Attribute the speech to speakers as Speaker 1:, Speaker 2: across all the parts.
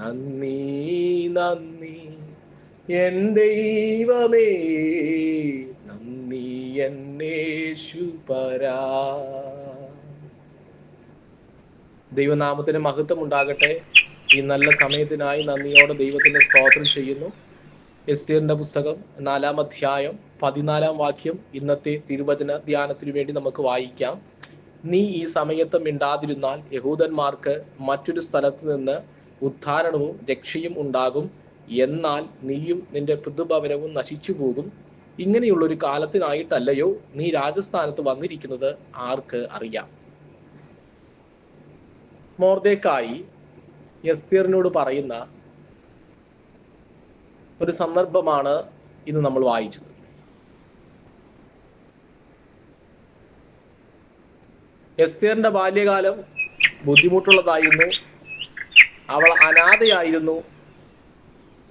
Speaker 1: നന്ദി നന്ദി. എൻ ദൈവമേ നന്ദി എന്നേശു പരാ. ദൈവനാമത്തിന് മഹത്വം ഉണ്ടാകട്ടെ ഈ നല്ല സമയത്തിനായി നന്ദിയോടെ ദൈവത്തിന്റെ സ്തോത്രം ചെയ്യുന്നു. എസ്തീറിന്റെ പുസ്തകം നാലാം അധ്യായം പതിനാലാം വാക്യം ഇന്നത്തെ തിരുവചന ധ്യാനത്തിനു വേണ്ടി നമുക്ക് വായിക്കാം. നീ ഈ സമയത്ത് മിണ്ടാതിരുന്നാൽ യഹൂദന്മാർക്ക് മറ്റൊരു സ്ഥലത്ത് നിന്ന് ഉദ്ധാരണവും രക്ഷയും ഉണ്ടാകും. എന്നാൽ നീയും നിന്റെ പിതൃഭവനവും നശിച്ചു പോകും ഇങ്ങനെയുള്ള ഒരു കാലത്തിനായിട്ടല്ലയോ നീ രാജസ്ഥാനത്ത് വന്നിരിക്കുന്നത് ആർക്ക് അറിയാം. മോർദേക്കായി യസ്തീറിനോട് പറയുന്ന ഒരു സന്ദർഭമാണ് ഇന്ന് നമ്മൾ വായിച്ചത്. എസ്തേറിന്റെ ബാല്യകാലം ബുദ്ധിമുട്ടുള്ളതായിരുന്നു. അവൾ അനാഥയായിരുന്നു.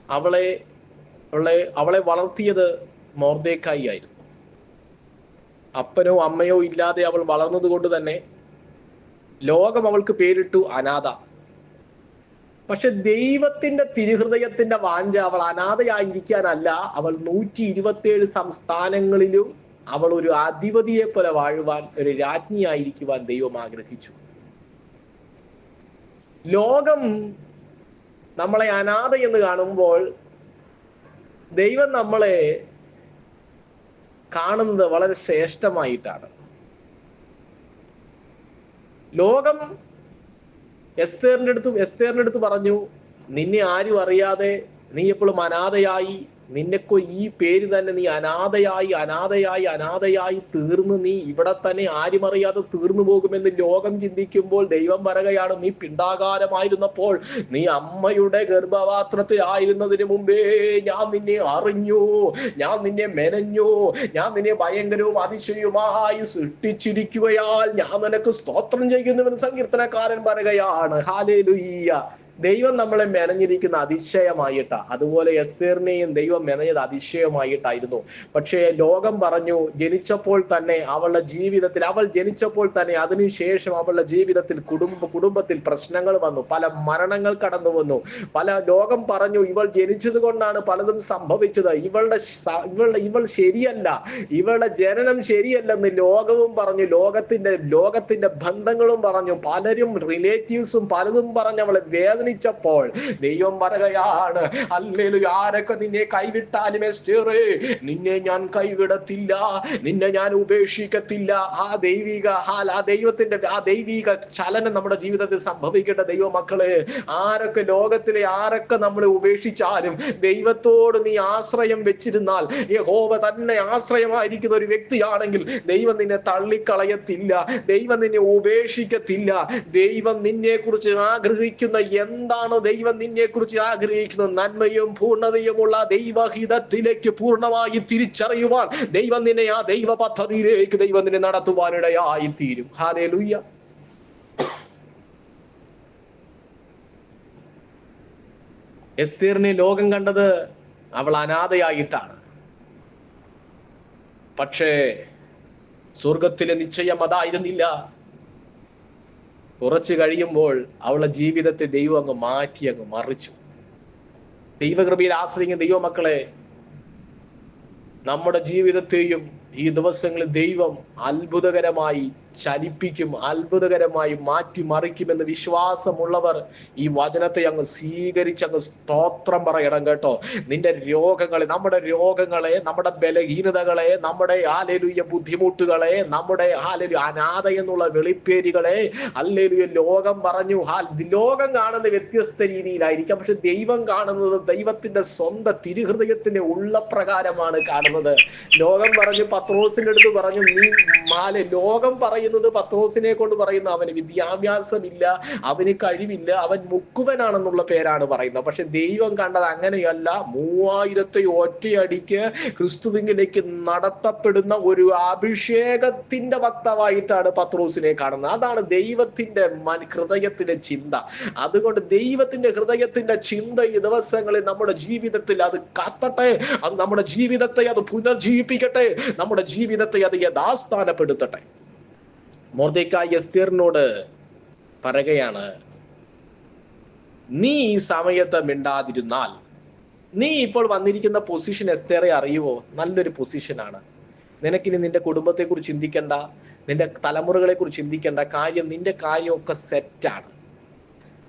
Speaker 1: അവളെ അവളെ അവളെ വളർത്തിയത് മോർദേക്കായി ആയിരുന്നു. അപ്പനോ അമ്മയോ ഇല്ലാതെ അവൾ വളർന്നത് കൊണ്ട് തന്നെ ലോകം അവൾക്ക് പേരിട്ടു അനാഥ. പക്ഷെ ദൈവത്തിന്റെ തിരുഹൃദയത്തിന്റെ വാഞ്ച അവൾ അനാഥയായിരിക്കാനല്ല അവൾ നൂറ്റി ഇരുപത്തിയേഴ് സംസ്ഥാനങ്ങളിലും അവൾ ഒരു അധിപതിയെ പോലെ വാഴുവാൻ ഒരു രാജ്ഞിയായിരിക്കുവാൻ ദൈവം ആഗ്രഹിച്ചു. ലോകം നമ്മളെ അനാഥ എന്ന് കാണുമ്പോൾ ദൈവം നമ്മളെ കാണുന്നത് വളരെ ശ്രേഷ്ഠമായിട്ടാണ്. ലോകം എസ്തേറിന്റെ അടുത്ത് എസ്തേറിന്റെ അടുത്ത് പറഞ്ഞു നിന്നെ ആരും അറിയാതെ നീ എപ്പോഴും അനാഥയായി നിന്നെക്കൊ ഈ പേര് തന്നെ നീ അനാഥയായി അനാഥയായി അനാഥയായി തീർന്ന് നീ ഇവിടെ തന്നെ ആരും അറിയാതെ തീർന്നു പോകുമെന്ന് ലോകം ചിന്തിക്കുമ്പോൾ ദൈവം പറയുകയാണ് നീ പിണ്ടാകാരമായിരുന്നപ്പോൾ നീ അമ്മയുടെ ഗർഭപാത്രത്തിലായിരുന്നതിന് മുമ്പേ ഞാൻ നിന്നെ അറിഞ്ഞു ഞാൻ നിന്നെ മെനഞ്ഞു ഞാൻ നിന്നെ ഭയങ്കരവും അതിശയവുമായി സൃഷ്ടിച്ചിരിക്കുകയാൽ ഞാൻ നിനക്ക് സ്തോത്രം ചെയ്യുന്നുവെന്ന് സങ്കീർത്തനക്കാരൻ പറയുകയാണ്. ഹാലേലുയ്യ ദൈവം നമ്മളെ മെനഞ്ഞിരിക്കുന്ന അതിശയമായിട്ടാ. അതുപോലെ എസ്തീറിനെയും ദൈവം മെനഞ്ഞത് അതിശയമായിട്ടായിരുന്നു. പക്ഷേ ലോകം പറഞ്ഞു ജനിച്ചപ്പോൾ തന്നെ അവളുടെ ജീവിതത്തിൽ അവൾ ജനിച്ചപ്പോൾ തന്നെ അതിനുശേഷം അവളുടെ ജീവിതത്തിൽ കുടുംബ കുടുംബത്തിൽ പ്രശ്നങ്ങൾ വന്നു. പല മരണങ്ങൾ കടന്നു വന്നു. പല ലോകം പറഞ്ഞു ഇവൾ ജനിച്ചത് കൊണ്ടാണ് പലതും സംഭവിച്ചത്. ഇവളുടെ ഇവളുടെ ഇവൾ ശരിയല്ല. ഇവളുടെ ജനനം ശരിയല്ലെന്ന് ലോകവും പറഞ്ഞു. ലോകത്തിന്റെ ലോകത്തിന്റെ ബന്ധങ്ങളും പറഞ്ഞു. പലരും റിലേറ്റീവ്സും പലതും പറഞ്ഞ് അവളെ വേദനിച്ചപ്പോൾ ദൈവം പറയുകയാണ് അല്ലേലും ആരൊക്കെ നിന്നെ കൈവിട്ടാലും നിന്നെ ഞാൻ കൈവിടത്തില്ല. നിന്നെ ഞാൻ ഉപേക്ഷിക്കത്തില്ല. ആ ദൈവിക ആ ദൈവത്തിന്റെ ആ ദൈവിക ചലനം നമ്മുടെ ജീവിതത്തിൽ സംഭവിക്കട്ടെ ദൈവമക്കളെ ആരൊക്കെ ലോകത്തിലെ ആരൊക്കെ നമ്മളെ ഉപേക്ഷിച്ചാലും ദൈവത്തോട് നീ ആശ്രയം വെച്ചിരുന്നാൽ യഹോവ തന്നെ ആശ്രയമായിരിക്കുന്ന ഒരു വ്യക്തിയാണെങ്കിൽ ദൈവം നിന്നെ തള്ളിക്കളയത്തില്ല. ദൈവം നിന്നെ ഉപേക്ഷിക്കത്തില്ല. ദൈവം നിന്നെ കുറിച്ച് ആഗ്രഹിക്കുന്ന എന്താണ് ദൈവം നിന്നെ കുറിച്ച് ആഗ്രഹിക്കുന്നത് നന്മയും പൂർണതയുമുള്ള ദൈവഹിതത്തിലേക്ക് പൂർണമായി തിരിച്ചറിയുവാൻ ദൈവം നിന്നെ ആ ദൈവ പദ്ധതിയിലേക്ക് ദൈവം നിന്നെ നടത്തുവാനിടയായി തീരും ഹാലേ എസ്തീറിനെ ലോകം കണ്ടത് അവൾ അനാഥയായിട്ടാണ്. പക്ഷേ സ്വർഗത്തിലെ നിശ്ചയം അതായിരുന്നില്ല. കുറച്ചു കഴിയുമ്പോൾ അവളുടെ ജീവിതത്തെ ദൈവം അങ്ങ് മാറ്റി അങ്ങ് മറിച്ചു. ദൈവകൃപയിൽ ആശ്രയിക്കുന്ന ദൈവമക്കളെ നമ്മുടെ ജീവിതത്തെയും ഈ ദിവസങ്ങളിൽ ദൈവം അത്ഭുതകരമായി ചലിപ്പിക്കും അത്ഭുതകരമായി മാറ്റി മറിക്കുമെന്ന് വിശ്വാസമുള്ളവർ ഈ വചനത്തെ അങ്ങ് സ്വീകരിച്ച് അങ്ങ് സ്തോത്രം പറയണം കേട്ടോ. നിന്റെ രോഗങ്ങളെ നമ്മുടെ രോഗങ്ങളെ നമ്മുടെ ബലഹീനതകളെ നമ്മുടെ ആലേലുയ ബുദ്ധിമുട്ടുകളെ നമ്മുടെ ആലേലു അനാഥ എന്നുള്ള വെളിപ്പേരുകളെ അല്ലേലുയ ലോകം പറഞ്ഞു ഹാൽ ലോകം കാണുന്ന വ്യത്യസ്ത രീതിയിലായിരിക്കാം. പക്ഷെ ദൈവം കാണുന്നത് ദൈവത്തിന്റെ സ്വന്തം തിരുഹൃദയത്തിന്റെ ഉള്ള പ്രകാരമാണ് കാണുന്നത്. ലോകം പറഞ്ഞു പത്രോസിന്റെ അടുത്ത് പറഞ്ഞു നീ മാലെ ലോകം പറയുന്നത് പത്രോസിനെ കൊണ്ട് പറയുന്നു. അവന് വിദ്യാഭ്യാസമില്ല അവന് കഴിവില്ല അവൻ മുക്കുവനാണെന്നുള്ള പേരാണ് പറയുന്നത്. പക്ഷെ ദൈവം കണ്ടത് അങ്ങനെയല്ല. മൂവായിരത്തെ ഒറ്റയടിക്ക് ക്രിസ്തുവിങ്കിലേക്ക് നടത്തപ്പെടുന്ന ഒരു അഭിഷേകത്തിന്റെ വക്താവായിട്ടാണ് പത്രോസിനെ കാണുന്നത്. അതാണ് ദൈവത്തിന്റെ ഹൃദയത്തിന്റെ ചിന്ത. അതുകൊണ്ട് ദൈവത്തിന്റെ ഹൃദയത്തിന്റെ ചിന്ത ഈ ദിവസങ്ങളിൽ നമ്മുടെ ജീവിതത്തിൽ അത് കത്തട്ടെ. അത് നമ്മുടെ ജീവിതത്തെ അത് പുനർജീവിപ്പിക്കട്ടെ. നമ്മുടെ ജീവിതത്തെ അത് യഥാസ്ഥാനപ്പെടുത്തട്ടെ മോർദേക്കായി എസ്തീറിനോട് പറയുകയാണ് നീ ഈ സമയത്ത് മിണ്ടാതിരുന്നാൽ നീ ഇപ്പോൾ വന്നിരിക്കുന്ന പൊസിഷൻ എസ്തേറെ അറിയുവോ? നല്ലൊരു പൊസിഷനാണ് നിനക്കിനി നിന്റെ കുടുംബത്തെ കുറിച്ച് ചിന്തിക്കണ്ട നിന്റെ തലമുറകളെ കുറിച്ച് ചിന്തിക്കേണ്ട. കാര്യം നിന്റെ കാര്യമൊക്കെ സെറ്റാണ്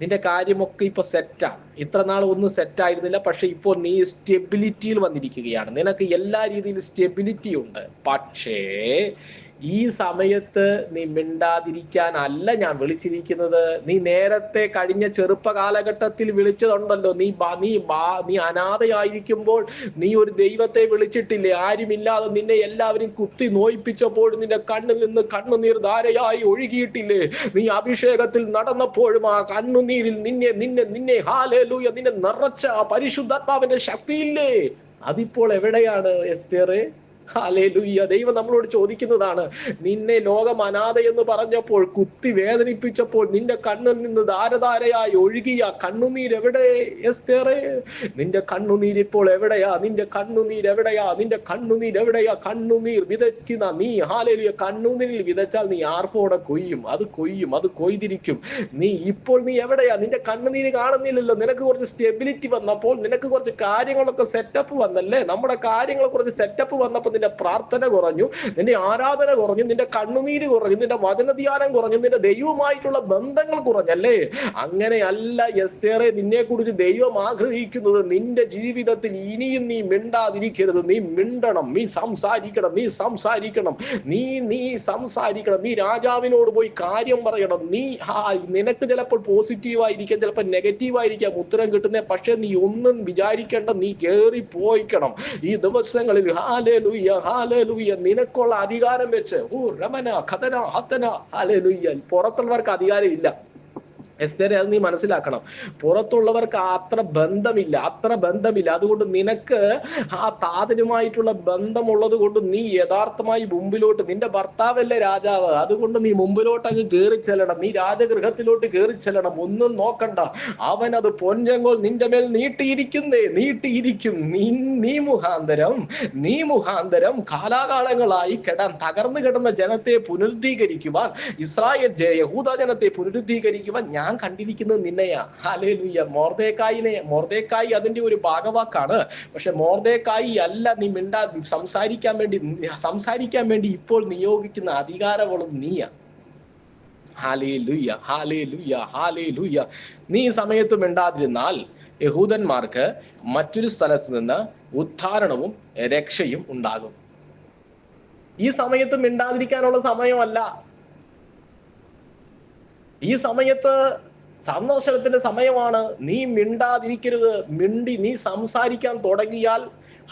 Speaker 1: നിന്റെ കാര്യമൊക്കെ ഇപ്പൊ സെറ്റാണ് ഇത്ര നാൾ ഒന്നും സെറ്റായിരുന്നില്ല പക്ഷെ ഇപ്പോൾ നീ സ്റ്റെബിലിറ്റിയിൽ വന്നിരിക്കുകയാണ്. നിനക്ക് എല്ലാ രീതിയിലും സ്റ്റെബിലിറ്റി ഉണ്ട്. പക്ഷേ ഈ സമയത്ത് നീ മിണ്ടാതിരിക്കാനല്ല ഞാൻ വിളിച്ചിരിക്കുന്നത്. നീ നേരത്തെ കഴിഞ്ഞ ചെറുപ്പ കാലഘട്ടത്തിൽ വിളിച്ചതുണ്ടല്ലോ. നീ നീ നീ അനാഥയായിരിക്കുമ്പോൾ നീ ഒരു ദൈവത്തെ വിളിച്ചിട്ടില്ലേ? ആരുമില്ലാതെ നിന്നെ എല്ലാവരും കുത്തി നോയിപ്പിച്ചപ്പോൾ നിന്റെ കണ്ണിൽ നിന്ന് കണ്ണുനീർ ധാരയായി ഒഴുകിയിട്ടില്ലേ? നീ അഭിഷേകത്തിൽ നടന്നപ്പോഴും ആ കണ്ണുനീരിൽ നിന്നെ നിന്നെ നിന്നെ ഹാലേലൂയ നിന്നെ നിറച്ച ആ പരിശുദ്ധാത്മാവിന്റെ ശക്തിയില്ലേ? അതിപ്പോൾ എവിടെയാണ് എസ്തേറെ? ഹാലേലൂയ്യ ദൈവം നമ്മളോട് ചോദിക്കുന്നതാണ് നിന്നെ ലോകം അനാഥ എന്ന് പറഞ്ഞപ്പോൾ കുത്തി വേദനിപ്പിച്ചപ്പോൾ നിന്റെ കണ്ണിൽ നിന്ന് ധാരധാരയായി ഒഴുകിയ കണ്ണുനീർ എവിടെ എസ്തേറെ നിന്റെ കണ്ണുനീർ ഇപ്പോൾ എവിടെയാ? നിന്റെ കണ്ണുനീർ എവിടെയാ? നിന്റെ കണ്ണുനീർ എവിടെയാ? കണ്ണുനീർ വിതയ്ക്കുന്ന നീ ഹാലേലുയ കണ്ണുനീരിൽ വിതച്ചാൽ നീ ആർപ്പോടെ കൊയ്യും? അത് കൊയ്യും അത് കൊയ്തിരിക്കും. നീ ഇപ്പോൾ നീ എവിടെയാ? നിന്റെ കണ്ണുനീര് കാണുന്നില്ലല്ലോ. നിനക്ക് കുറച്ച് സ്റ്റെബിലിറ്റി വന്നപ്പോൾ നിനക്ക് കുറച്ച് കാര്യങ്ങളൊക്കെ സെറ്റപ്പ് വന്നല്ലേ? നമ്മുടെ കാര്യങ്ങൾ കുറച്ച് സെറ്റപ്പ് വന്നപ്പോൾ നിന്റെ പ്രാർത്ഥന കുറഞ്ഞു നിന്റെ ആരാധന കുറഞ്ഞു നിന്റെ കണ്ണുനീര് കുറഞ്ഞു നിന്റെ വചനധ്യാനം കുറഞ്ഞു നിന്റെ ദൈവമായിട്ടുള്ള ബന്ധങ്ങൾ കുറഞ്ഞല്ലേ? അങ്ങനെയല്ല എസ്തേറെ നിന്നെ കുറിച്ച് ദൈവം ആഗ്രഹിക്കുന്നത് നിന്റെ ജീവിതത്തിൽ ഇനിയും നീ മിണ്ടാതിരിക്കരുത്. നീ മിണ്ടണം നീ സംസാരിക്കണം നീ സംസാരിക്കണം. നീ നീ സംസാരിക്കണം. നീ രാജാവിനോട് പോയി കാര്യം പറയണം. നീ നിനക്ക് ചിലപ്പോൾ പോസിറ്റീവ് ആയിരിക്കാം ചിലപ്പോൾ നെഗറ്റീവ് ആയിരിക്കാം ഉത്തരം കിട്ടുന്നത് പക്ഷെ നീ ഒന്നും വിചാരിക്കേണ്ട നീ കേറി പോയിക്കണം ഈ ദിവസങ്ങളിൽ ഹാലേലുയ്യ നിനക്കുള്ള അധികാരം വെച്ച്. ഓ രമന ഖതന ഹത്തന. ഹാലലുയ്യ പുറത്തുള്ളവർക്ക് അധികാരം ഇല്ല എസ്തേരെ അത് നീ മനസ്സിലാക്കണം. പുറത്തുള്ളവർക്ക് അത്ര ബന്ധമില്ല അത്ര ബന്ധമില്ല. അതുകൊണ്ട് നിനക്ക് ആ താതനുമായിട്ടുള്ള ബന്ധമുള്ളത് കൊണ്ട് നീ യഥാർത്ഥമായി മുമ്പിലോട്ട് നിന്റെ ഭർത്താവല്ലേ രാജാവ്? അതുകൊണ്ട് നീ മുമ്പിലോട്ട് അങ്ങ് കയറി ചെല്ലണം. നീ രാജഗൃഹത്തിലോട്ട് കയറി ചെല്ലണം. ഒന്നും നോക്കണ്ട. അവൻ അത് പൊൻചെങ്കോൽ നിന്റെ മേൽ നീട്ടിയിരിക്കുന്നേ നീട്ടിയിരിക്കും. നീ നീ മുഖാന്തരം നീ മുഖാന്തരം കാലാകാലങ്ങളായി കിടാൻ തകർന്നു കിടന്ന ജനത്തെ പുനരുദ്ധീകരിക്കുവാൻ ഇസ്രായേൽ യഹൂദ ജനത്തെ പുനരുദ്ധീകരിക്കുവാൻ ഞാൻ കണ്ടിരിക്കുന്നത് നിന്നെയാ. ഹാലേലുയ്യ മോർദേക്കായിനെ മോർദേക്കായി അതിന്റെ ഒരു ഭാഗവാക്കാണ്. പക്ഷെ മോർദേക്കായി അല്ല നീ മിണ്ടാ സംസാരിക്കാൻ വേണ്ടി സംസാരിക്കാൻ വേണ്ടി ഇപ്പോൾ നിയോഗിക്കുന്ന അധികാരമുള്ളത് നീയാ. ഹാലേ ലുയ്യ ഹാലേ ലുയ്യ ഹാലേ ലുയ്യ നീ സമയത്ത് മിണ്ടാതിരുന്നാൽ യഹൂദന്മാർക്ക് മറ്റൊരു സ്ഥലത്ത് നിന്ന് ഉദ്ധാരണവും രക്ഷയും ഉണ്ടാകും. ഈ സമയത്ത് മിണ്ടാതിരിക്കാനുള്ള സമയമല്ല. ഈ സമയത്ത് സന്ദർശനത്തിന്റെ സമയമാണ് നീ മിണ്ടാതിരിക്കരുത്. മിണ്ടി നീ സംസാരിക്കാൻ തുടങ്ങിയാൽ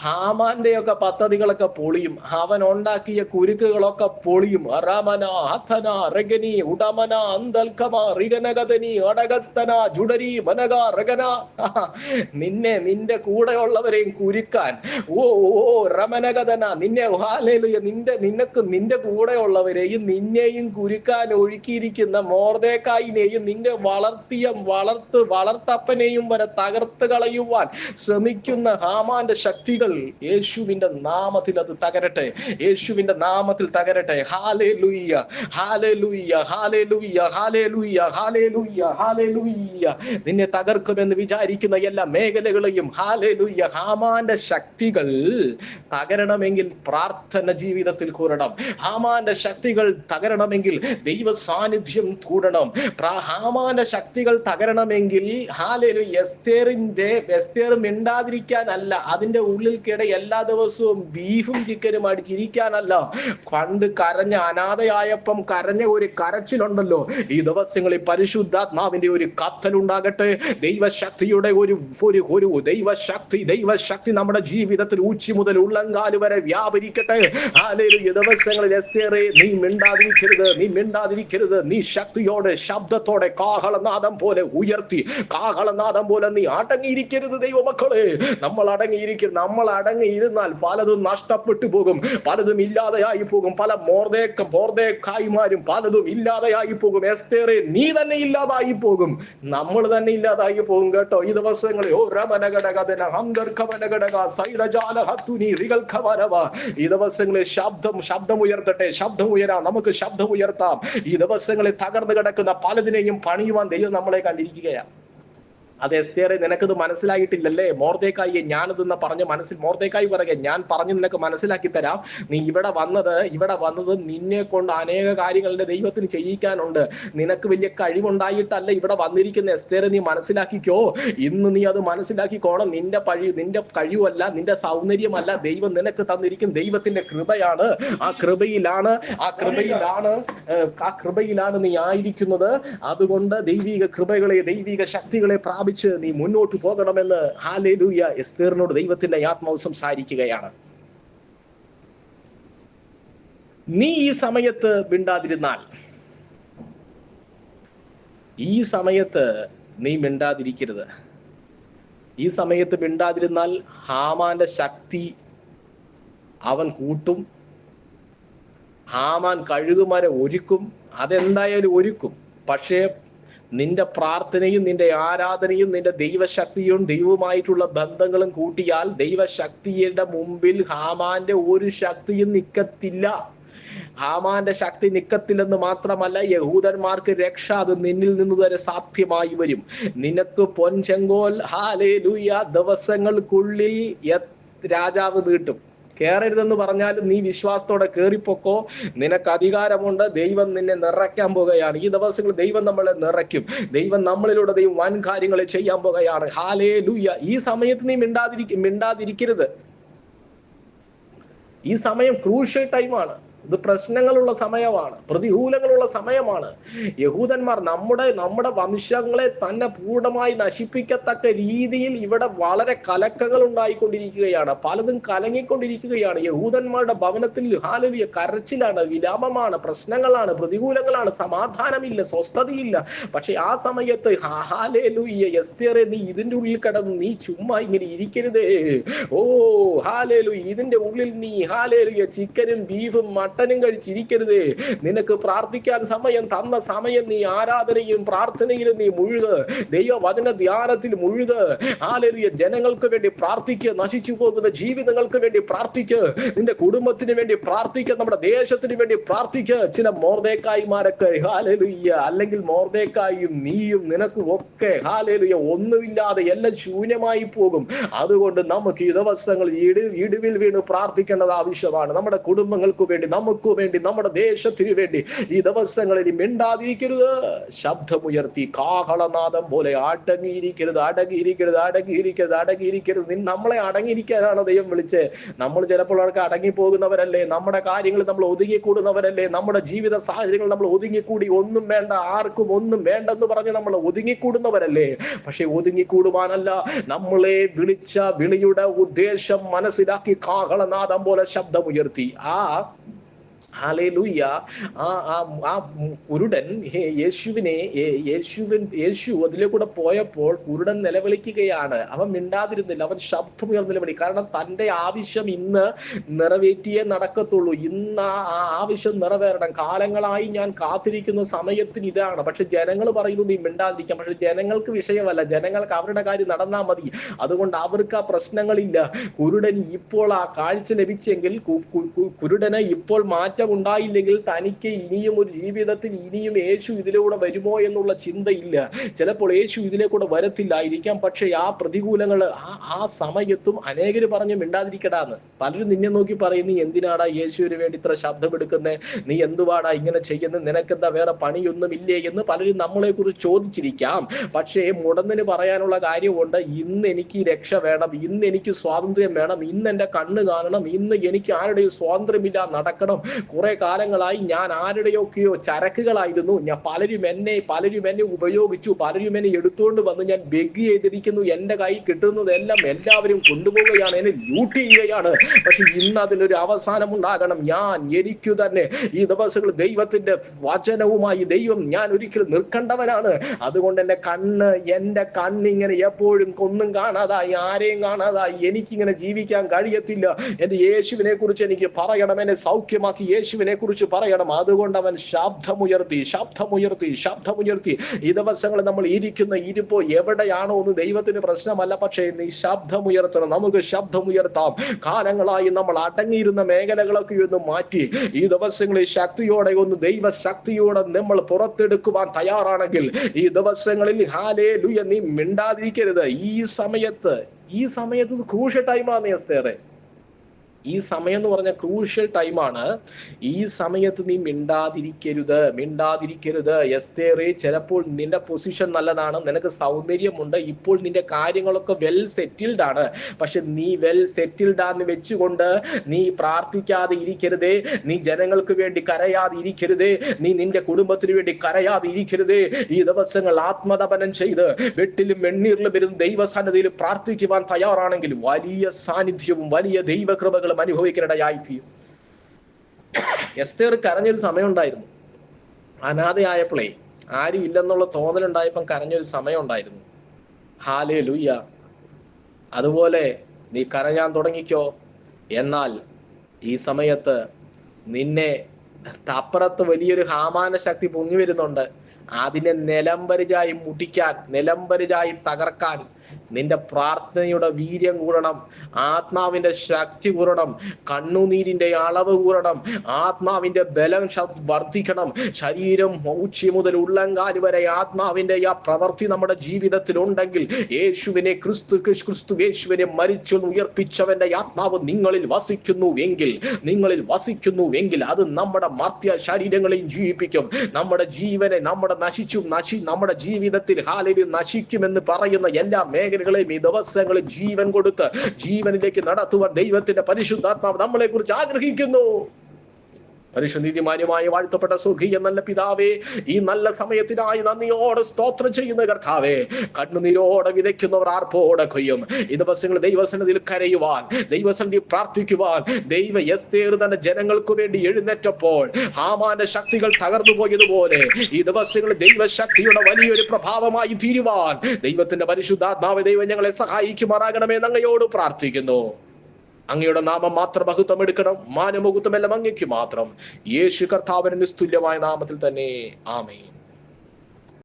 Speaker 1: ഹാമാന്റെ ഒക്കെ പദ്ധതികളൊക്കെ പൊളിയും. അവൻ ഉണ്ടാക്കിയ കുരുക്കുകളൊക്കെ പൊളിയും. അറാമന അഥന റഗനി ഉടമന അന്തൽക്കമ അടഗസ്തന ജുഡരി മനക റഗന നിന്നെ നിന്റെ കൂടെയുള്ളവരെയും കുരുക്കാൻ. ഓ ഓ രമനഗതന നിന്നെ നിന്റെ നിനക്ക് നിന്റെ കൂടെയുള്ളവരെയും നിന്നെയും കുരുക്കാൻ ഒഴുക്കിയിരിക്കുന്ന മോർദേക്കായിനെയും നിന്റെ വളർത്തിയ വളർത്ത് വളർത്തപ്പനെയും വരെ തകർത്ത് കളയുവാൻ ശ്രമിക്കുന്ന ഹാമാന്റെ ശക്തികൾ യേശുവിന്റെ നാമത്തിൽ അത് തകരട്ടെ. യേശുവിന്റെ നാമത്തിൽ തകരട്ടെ. ഹാലേ ലുയ്യ ഹാലേ ലുയ്യ ഹാലേ ലുയ്യ ഹാലേ ലുയ്യ ഹാലേ ലുയ്യ ഹാലേ ലുയ്യ നിന്നെ തകർക്കുമെന്ന് വിചാരിക്കുന്ന എല്ലാ മേഖലകളെയും ഹാലേ ലുയ്യ ഹാമാന്റെ ശക്തികൾ തകരണമെങ്കിൽ പ്രാർത്ഥന ജീവിതത്തിൽ കൂടണം. ഹാമാന്റെ ശക്തികൾ തകരണമെങ്കിൽ ദൈവ സാന്നിധ്യം കൂടണം ഹാമാന്റെ ശക്തികൾ തകരണമെങ്കിൽ ഹാലേലു എസ്തേറിന്റെ എസ്തേർ മിണ്ടാതിരിക്കാനല്ല അതിന്റെ ഉള്ളിൽ നിൽക്കയുടെ എല്ലാ ദിവസവും ബീഫും ചിക്കനും അടിച്ചിരിക്കാനല്ല പണ്ട് കരഞ്ഞ അനാഥയായപ്പം കരഞ്ഞ ഒരു കരച്ചിലുണ്ടല്ലോ. ഈ ദിവസങ്ങളിൽ പരിശുദ്ധാത്മാവിന്റെ ഒരു കത്തലുണ്ടാകട്ടെ ദൈവശക്തിയുടെ ഒരു ഒരു ഒരു ദൈവശക്തി ദൈവശക്തി നമ്മുടെ ജീവിതത്തിൽ ഉച്ചി മുതൽ ഉള്ളങ്കാൽ വരെ വ്യാപരിക്കട്ടെ. ഈ ദിവസങ്ങളിൽ എസ്തേറെ നീ മിണ്ടാതിരിക്കരുത് നീ മിണ്ടാതിരിക്കരുത്. നീ ശക്തിയോടെ ശബ്ദത്തോടെ കാഹളനാദം പോലെ ഉയർത്തി. കാഹളനാദം പോലെ നീ അടങ്ങിയിരിക്കരുത് ദൈവമക്കളെ. നമ്മൾ അടങ്ങിയിരിക്കരുത് നമ്മൾ അടങ്ങിയിരുന്നാൽ പലതും നഷ്ടപ്പെട്ടു പോകും. പലതും ഇല്ലാതെയായി പോകും. പല മോർദേക്ക മോർദേക്കായിമാരും പലതും ഇല്ലാതെയായി പോകും. എസ്തേറെ നീ തന്നെ ഇല്ലാതായി പോകും. നമ്മൾ തന്നെ ഇല്ലാതായി പോകും കേട്ടോ. ഈ ദിവസങ്ങളിൽ ഓ രമനഘടകഥന ഹംഗർഖവനഘടക സൈലജാല ഹത്തുനി റികൽഖവരവ ഈ ദിവസങ്ങളിൽ ശബ്ദം ശബ്ദം ഉയർത്തട്ടെ. ശബ്ദം ഉയരാം നമുക്ക് ശബ്ദം ഉയർത്താം. ഈ ദിവസങ്ങളിൽ തകർന്നു കിടക്കുന്ന പലതിനെയും പണിയുവാൻ ദൈവം നമ്മളെ കണ്ടിരിക്കുകയാണ്. അത് എസ്തേറെ നിനക്കത് മനസ്സിലായിട്ടില്ലല്ലേ? മോർദേക്കായി ഞാനതെന്ന് പറഞ്ഞ് മനസ്സിൽ മോർദേക്കായി പറയുക ഞാൻ പറഞ്ഞ് നിനക്ക് മനസ്സിലാക്കി തരാം. നീ ഇവിടെ വന്നത് ഇവിടെ വന്നത് നിന്നെ കൊണ്ട് അനേക കാര്യങ്ങളുടെ ദൈവത്തിന് ചെയ്യിക്കാനുണ്ട്. നിനക്ക് വലിയ കഴിവുണ്ടായിട്ടല്ല ഇവിടെ വന്നിരിക്കുന്ന എസ്തേറെ നീ മനസ്സിലാക്കിക്കോ. ഇന്ന് നീ അത് മനസ്സിലാക്കിക്കോണം. നിന്റെ പഴി നിന്റെ കഴിവല്ല നിന്റെ സൗന്ദര്യമല്ല ദൈവം നിനക്ക് തന്നിരിക്കും ദൈവത്തിന്റെ കൃപയാണ്. ആ കൃപയിലാണ് ആ കൃപയിലാണ് ആ കൃപയിലാണ് നീ ആയിരിക്കുന്നത്. അതുകൊണ്ട് ദൈവിക കൃപകളെ ദൈവിക ശക്തികളെ പ്രാപിച്ച് നീ മുന്നോട്ട് പോകണമെന്ന് ഹാലേലൂയ എസ്തേറിനോട് ദൈവത്തിന്റെ ആത്മാവ് സംസാരിക്കുകയാണ്. നീ ഈ സമയത്ത് മിണ്ടാതിരുന്നാൽ ഈ സമയത്ത് നീ മിണ്ടാതിരിക്കരുത്. ഈ സമയത്ത് മിണ്ടാതിരുന്നാൽ ഹാമാന്റെ ശക്തി അവൻ കൂട്ടും ഹാമാൻ കഴുകുമരെ ഒരുക്കും അതെന്തായാലും ഒരുക്കും. പക്ഷേ നിന്റെ പ്രാർത്ഥനയും നിന്റെ ആരാധനയും നിന്റെ ദൈവശക്തിയും ദൈവവുമായിട്ടുള്ള ബന്ധങ്ങളും കൂട്ടിയാൽ ദൈവശക്തിയുടെ മുമ്പിൽ ഹാമാന്റെ ഒരു ശക്തിയും നിക്കത്തില്ല. ഹാമാന്റെ ശക്തി നിക്കത്തില്ലെന്ന് മാത്രമല്ല യഹൂദന്മാർക്ക് രക്ഷ അത് നിന്നിൽ നിന്ന് വരെ സാധ്യമായി വരും. നിനക്ക് പൊൻചെങ്കോൽ ഹാലേ ദിവസങ്ങൾക്കുള്ളിൽ രാജാവ് നീട്ടും. കേറരുതെന്ന് പറഞ്ഞാലും നീ വിശ്വാസത്തോടെ കയറിപ്പോക്കോ നിനക്ക് അധികാരമുണ്ട്. ദൈവം നിന്നെ നിറയ്ക്കാൻ പോകുകയാണ്. ഈ ദിവസങ്ങൾ ദൈവം നമ്മളെ നിറയ്ക്കും. ദൈവം നമ്മളിലൂടെ ദൈവം വൻ കാര്യങ്ങൾ ചെയ്യാൻ പോകുകയാണ്. ഹാലേ ലൂയ ഈ സമയത്ത് നീ മിണ്ടാതിരിക്കും മിണ്ടാതിരിക്കരുത്. ഈ സമയം ക്രൂഷ്യൽ ടൈമാണ്. ഇത് പ്രശ്നങ്ങളുള്ള സമയമാണ് പ്രതികൂലങ്ങളുള്ള സമയമാണ്. യഹൂദന്മാർ നമ്മുടെ നമ്മുടെ വംശങ്ങളെ തന്നെ പൂർണമായി നശിപ്പിക്കത്തക്ക രീതിയിൽ ഇവിടെ വളരെ കലക്കങ്ങൾ ഉണ്ടായിക്കൊണ്ടിരിക്കുകയാണ്. പലതും കലങ്ങിക്കൊണ്ടിരിക്കുകയാണ്. യഹൂദന്മാരുടെ ഭവനത്തിൽ ഹാലലിയ കരച്ചിലാണ് വിലാപമാണ് പ്രശ്നങ്ങളാണ് പ്രതികൂലങ്ങളാണ് സമാധാനമില്ല സ്വസ്ഥതയില്ല. പക്ഷെ ആ സമയത്ത് ഹാലേലുയ്യ നീ ഇതിന്റെ ഉള്ളിൽ കിടന്ന് നീ ചുമ്മാ ഇങ്ങനെ ഇരിക്കരുതേ. ഓ ഹാലേലു ഇതിന്റെ ഉള്ളിൽ നീ ഹാലേലുയ ചിക്കനും ബീഫും മട്ടനും കഴിച്ചിരിക്കരുതേ. നിനക്ക് പ്രാർത്ഥിക്കാൻ സമയം തന്ന സമയം നീ ആരാധനയും പ്രാർത്ഥനയിലും നീ മുഴുക. ദൈവവചന ധ്യാനത്തിൽ മുഴുക. ആലറിയ ജനങ്ങൾക്ക് വേണ്ടി പ്രാർത്ഥിക്കുക നശിച്ചു പോകുന്ന ജീവിതങ്ങൾക്ക് വേണ്ടി പ്രാർത്ഥിക്ക്. നിന്റെ കുടുംബത്തിന് വേണ്ടി പ്രാർത്ഥിക്കുക നമ്മുടെ ദേശത്തിന് വേണ്ടി പ്രാർത്ഥിക്കുക ചില മോർദേക്കായിമാരൊക്കെ ഹാലലുയ്യ അല്ലെങ്കിൽ മോർദേക്കായും നീയും നിനക്കും ഒക്കെ ഹാലലുയ ഒന്നുമില്ലാതെ എല്ലാം ശൂന്യമായി പോകും. അതുകൊണ്ട് നമുക്ക് ഈ ദിവസങ്ങളിൽ ഇടി ഇടിവിൽ വീണ് പ്രാർത്ഥിക്കേണ്ടത് ആവശ്യമാണ്. നമ്മുടെ കുടുംബങ്ങൾക്ക് വേണ്ടി നമുക്ക് വേണ്ടി നമ്മുടെ ദേശത്തിനു വേണ്ടി ഈ ദിവസങ്ങളിൽ മിണ്ടാതിരിക്കരുത്. ശബ്ദമുയർത്തി കാഹളനാദം പോലെ അടങ്ങിയിരിക്കരുത് അടങ്ങിയിരിക്കരുത് അടങ്ങിയിരിക്കരുത് അടങ്ങിയിരിക്കരുത്. നമ്മളെ അടങ്ങിയിരിക്കാനാണ് ദൈവം വിളിച്ച് നമ്മൾ ചിലപ്പോൾ അവർക്ക് അടങ്ങിപ്പോകുന്നവരല്ലേ? നമ്മുടെ കാര്യങ്ങൾ നമ്മൾ ഒതുങ്ങിക്കൂടുന്നവരല്ലേ? നമ്മുടെ ജീവിത സാഹചര്യങ്ങൾ നമ്മൾ ഒതുങ്ങിക്കൂടി. ഒന്നും വേണ്ട ആർക്കും ഒന്നും വേണ്ടെന്ന് പറഞ്ഞ് നമ്മൾ ഒതുങ്ങിക്കൂടുന്നവരല്ലേ? പക്ഷെ ഒതുങ്ങിക്കൂടുവാനല്ല. നമ്മളെ വിളിച്ച വിളിയുടെ ഉദ്ദേശം മനസ്സിലാക്കി കാഹളനാദം പോലെ ശബ്ദമുയർത്തി. ആ ഹാലേലൂയ ആ ആ ആ കുരുടൻ യേശുവിനെ യേശുവിൻ യേശു അതിലെ കൂടെ പോയപ്പോൾ കുരുടൻ നിലവിളിക്കുകയാണ്. അവൻ മിണ്ടാതിരുന്നില്ല. അവൻ ശബ്ദമുയർന്ന് നിലവിളി കാരണം തന്റെ ആവശ്യം ഇന്ന് നിറവേറ്റിയേ നടക്കത്തുള്ളൂ. ഇന്ന് ആ ആവശ്യം നിറവേറണം. കാലങ്ങളായി ഞാൻ കാത്തിരിക്കുന്ന സമയത്തിന് ഇതാണ്. പക്ഷെ ജനങ്ങൾ പറയുന്നു നീ മിണ്ടാതിരിക്കാം പക്ഷെ ജനങ്ങൾക്ക് വിഷയമല്ല. ജനങ്ങൾക്ക് അവരുടെ കാര്യം നടന്നാൽ മതി. അതുകൊണ്ട് അവർക്ക് ആ പ്രശ്നങ്ങളില്ല. കുരുടൻ ഇപ്പോൾ ആ കാഴ്ച ലഭിച്ചെങ്കിൽ കുരുടന് ഇപ്പോൾ മാറ്റം ഉണ്ടായില്ലെങ്കിൽ തനിക്ക് ഇനിയും ഒരു ജീവിതത്തിൽ ഇനിയും യേശു ഇതിലൂടെ വരുമോ എന്നുള്ള ചിന്തയില്ല. ചിലപ്പോൾ യേശു ഇതിലെ കൂടെ വരത്തില്ലായിരിക്കാം. പക്ഷെ ആ പ്രതികൂലങ്ങൾ ആ ആ സമയത്തും അനേകർ പറഞ്ഞ് മിണ്ടാതിരിക്കടാന്ന്. പലരും നിന്നെ നോക്കി പറയും നീ എന്തിനാടാ യേശുവിന് വേണ്ടി ഇത്ര ശബ്ദമെടുക്കുന്നേ? നീ എന്തുവാടാ ഇങ്ങനെ ചെയ്യുന്നത് നിനക്കെന്താ വേറെ പണിയൊന്നും ഇല്ലേ എന്ന് പലരും നമ്മളെ കുറിച്ച് ചോദിച്ചിരിക്കാം. പക്ഷേ മുടന്നിന് പറയാനുള്ള കാര്യമുണ്ട് ഇന്ന് എനിക്ക് രക്ഷ വേണം. ഇന്ന് എനിക്ക് സ്വാതന്ത്ര്യം വേണം. ഇന്ന് എന്റെ കണ്ണ് കാണണം. ഇന്ന് എനിക്ക് ആരുടെയും സ്വാതന്ത്ര്യമില്ല നടക്കണം. കുറെ കാലങ്ങളായി ഞാൻ ആരുടെയൊക്കെയോ ചരക്കുകളായിരുന്നു. ഞാൻ പലരും എന്നെ പലരും എന്നെ ഉപയോഗിച്ചു പലരും എന്നെ എടുത്തുകൊണ്ട് വന്ന് ഞാൻ ബെഗ് ചെയ്തിരിക്കുന്നു. എന്റെ കൈ കിട്ടുന്നതെല്ലാം എല്ലാവരും കൊണ്ടുപോവുകയാണ് എന്നെ ലൂട്ട് ചെയ്യുകയാണ്. പക്ഷെ ഇന്ന് അതിനൊരു അവസാനം ഉണ്ടാകണം. ഞാൻ എനിക്കു തന്നെ ഈ ദിവസങ്ങൾ ദൈവത്തിന്റെ വചനവുമായി ദൈവം ഞാൻ ഒരിക്കലും നിൽക്കേണ്ടവനാണ് അതുകൊണ്ട് എന്റെ കണ്ണ് എന്റെ കണ്ണിങ്ങനെ എപ്പോഴും ഒന്നും കാണാതായി ആരെയും കാണാതായി. എനിക്കിങ്ങനെ ജീവിക്കാൻ കഴിയത്തില്ല. എന്റെ യേശുവിനെ കുറിച്ച് എനിക്ക് പറയണം. എന്നെ സൗഖ്യമാക്കി യേശുവിനെ കുറിച്ച് പറയണം. അതുകൊണ്ട് അവൻ ശബ്ദമുയർത്തി ശബ്ദമുയർത്തി ശബ്ദമുയർത്തി. ഈ ദിവസങ്ങൾ നമ്മൾ ഇരിക്കുന്ന ഇരിപ്പോ എവിടെയാണോ എന്ന് ദൈവത്തിന് പ്രശ്നമല്ല. പക്ഷേ നീ ശബ്ദമുയർത്തണം. നമുക്ക് ശബ്ദമുയർത്താം. കാലങ്ങളായി നമ്മൾ അടങ്ങിയിരുന്ന മേഖലകളൊക്കെ ഒന്ന് മാറ്റി. ഈ ദിവസങ്ങളിൽ ശക്തിയോടെ ഒന്ന് ദൈവ ശക്തിയോടെ നമ്മൾ പുറത്തെടുക്കുവാൻ തയ്യാറാണെങ്കിൽ ഈ ദിവസങ്ങളിൽ ഹാലേ ലുയ നീ മിണ്ടാതിരിക്കരുത്. ഈ സമയത്ത് ഈ സമയത്ത് ക്രൂഷ ടൈമാണ് എസ്തേറെ. ഈ സമയം എന്ന് പറഞ്ഞ ക്രൂഷ്യൽ ടൈമാണ് ഈ സമയത്ത് നീ മിണ്ടാതിരിക്കരുത് മിണ്ടാതിരിക്കരുത്. എസ്തേറെ ചിലപ്പോൾ നിന്റെ പൊസിഷൻ നല്ലതാണ് നിനക്ക് സൗന്ദര്യമുണ്ട്. ഇപ്പോൾ നിന്റെ കാര്യങ്ങളൊക്കെ വെൽ സെറ്റിൽഡ് ആണ്. പക്ഷെ നീ വെൽ സെറ്റിൽഡ് ആന്ന് വെച്ചുകൊണ്ട് നീ പ്രാർത്ഥിക്കാതെ ഇരിക്കരുതേ. നീ ജനങ്ങൾക്ക് വേണ്ടി കരയാതെ ഇരിക്കരുതേ. നീ നിന്റെ കുടുംബത്തിന് വേണ്ടി കരയാതെ ഇരിക്കരുതേ. ഈ ദിവസങ്ങൾ ആത്മതപനം ചെയ്ത് വെട്ടിലും വെണ്ണീറിലും വരുന്ന ദൈവസാന്നിധിയിൽ പ്രാർത്ഥിക്കുവാൻ തയ്യാറാണെങ്കിൽ വലിയ സാന്നിധ്യവും വലിയ ദൈവകൃപകളും അനുഭവിക്കാനിടയായിത്തീരും എസ്തേർ കരഞ്ഞൊരു സമയം ഉണ്ടായിരുന്നു അനാഥയായപ്പോഴേ ആരും ഇല്ലെന്നുള്ള തോന്നലുണ്ടായപ്പം കരഞ്ഞൊരു സമയം ഉണ്ടായിരുന്നു ഹാലേ ലൂയ്യ അതുപോലെ നീ കരഞ്ഞാൻ തുടങ്ങിക്കോ. എന്നാൽ ഈ സമയത്ത് നിന്നെ അപ്പുറത്ത് വലിയൊരു ഹാമാന ശക്തി പൊങ്ങി വരുന്നുണ്ട്. അതിനെ നിലംപരിചായി മുടിക്കാൻ നിലംപരിചായി തകർക്കാൻ നിന്റെ പ്രാർത്ഥനയുടെ വീര്യം കൂടണം ആത്മാവിന്റെ ശക്തി കൂടണം കണ്ണുനീരിന്റെ അളവ് കൂടണം ആത്മാവിന്റെ ബലം വർദ്ധിക്കണം. ശരീരം മൗച്ചി മുതൽ ഉള്ളങ്കാൽ വരെ ആത്മാവിന്റെ ആ പ്രവൃത്തി നമ്മുടെ ജീവിതത്തിൽ ഉണ്ടെങ്കിൽ യേശുവിനെ ക്രിസ്തു ക്രിസ്തു യേശുവിനെ മരിച്ചു ഉയർപ്പിച്ചവന്റെ ആത്മാവ് നിങ്ങളിൽ വസിക്കുന്നു എങ്കിൽ നിങ്ങളിൽ വസിക്കുന്നു എങ്കിൽ അത് നമ്മുടെ മർത്യ ശരീരങ്ങളെയും ജീവിപ്പിക്കും. നമ്മുടെ ജീവനെ നമ്മുടെ നശിച്ചു നശി നമ്മുടെ ജീവിതത്തിൽ ഹാലിൽ നശിക്കുമെന്ന് പറയുന്ന എല്ലാ മേഖലകളെയും ഈ ദിവസങ്ങളിൽ ജീവൻ കൊടുത്ത് ജീവനിലേക്ക് നടത്തുവാൻ ദൈവത്തിന്റെ പരിശുദ്ധാത്മാവ് നമ്മളെ കുറിച്ച് ആഗ്രഹിക്കുന്നു. പരിശുദ്ധീതിമാന്യമായി വാഴ്ത്തപ്പെട്ട സുഖിയ നല്ല പിതാവേ ഈ നല്ല സമയത്തിനായി നന്ദിയോടെ സ്തോത്രം ചെയ്യുന്ന കർത്താവേ കണ്ണുനീരോടെ വിതയ്ക്കുന്നവർ ആർപ്പോടെ കൊയ്യും. ഈ ദിവസങ്ങൾ ദൈവസന്നിധിയിൽ കരയുവാൻ ദൈവസന്നിധി പ്രാർത്ഥിക്കുവാൻ ദൈവ എസ്തേർ തന്റെ ജനങ്ങൾക്ക് വേണ്ടി എഴുന്നേറ്റപ്പോൾ ഹാമാന്റെ ശക്തികൾ തകർന്നു പോയതുപോലെ ഈ ദിവസങ്ങൾ ദൈവശക്തിയുടെ വലിയൊരു പ്രഭാവമായി തീരുവാൻ ദൈവത്തിന്റെ പരിശുദ്ധാത്മാവ് ദൈവം ഞങ്ങളെ സഹായിക്കുമാറാകണമേ നങ്ങയോട് പ്രാർത്ഥിക്കുന്നു. അങ്ങയുടെ നാമം മാത്രം മഹത്വം എടുക്കണം. മാനമുഹൂർത്തമെല്ലാം അങ്ങയ്ക്ക് മാത്രം. യേശു കർത്താവിന് നിസ്തുല്യമായ നാമത്തിൽ തന്നെ. ആമേൻ.